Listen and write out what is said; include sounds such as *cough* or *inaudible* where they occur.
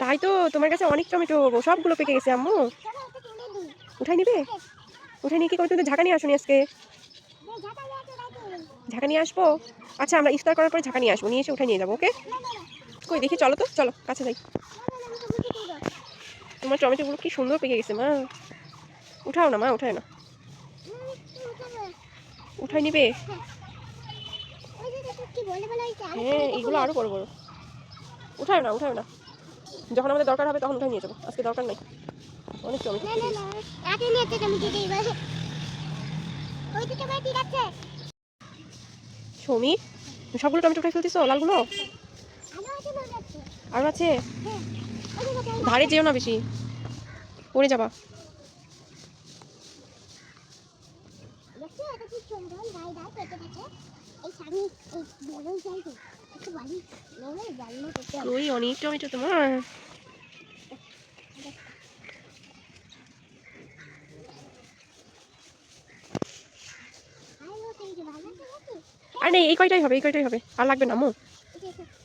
তাই তো তোমার কাছে অনেক টমেটো সবগুলো পেকে গেছে আম্মু। উঠাই নিবে? উঠাই নিয়ে কি করতে তো ঝাঁকা নিয়ে আসুনি আজকে? ঝাঁকা নিয়ে আসব? আচ্ছা আমরা ইফতার করার পরে ঝাঁকা নিয়ে আসব, নিয়ে এসে উঠাই নিয়ে যাব, ওকে? কই, দেখি, চলো তো, চলো, কাছে যাই। তোমার টমেটোগুলো কি সুন্দর পেকে গেছে, মা। উঠাও না, মা, উঠায় না। উঠাই নিবে? হ্যাঁ এইগুলো আরও বড় বড়। উঠায় না উঠায় না। যখন আমাদের দরকার হবে তখন উঠাই নিয়ে যাব। আজকে দরকার নাই। অনেক টমেটো পেকে গেছে। সৌমি তুমি সবগুলো টমেটো ফেলতেছো? লালগুলো? আরও আছে ধারে যেও না বেশি। পড়ে যাবা। ওই অনেক টমেটো তোমার। আর এই কয়টাই হবে এই কয়টাই হবে? আর লাগবে না মো? *laughs*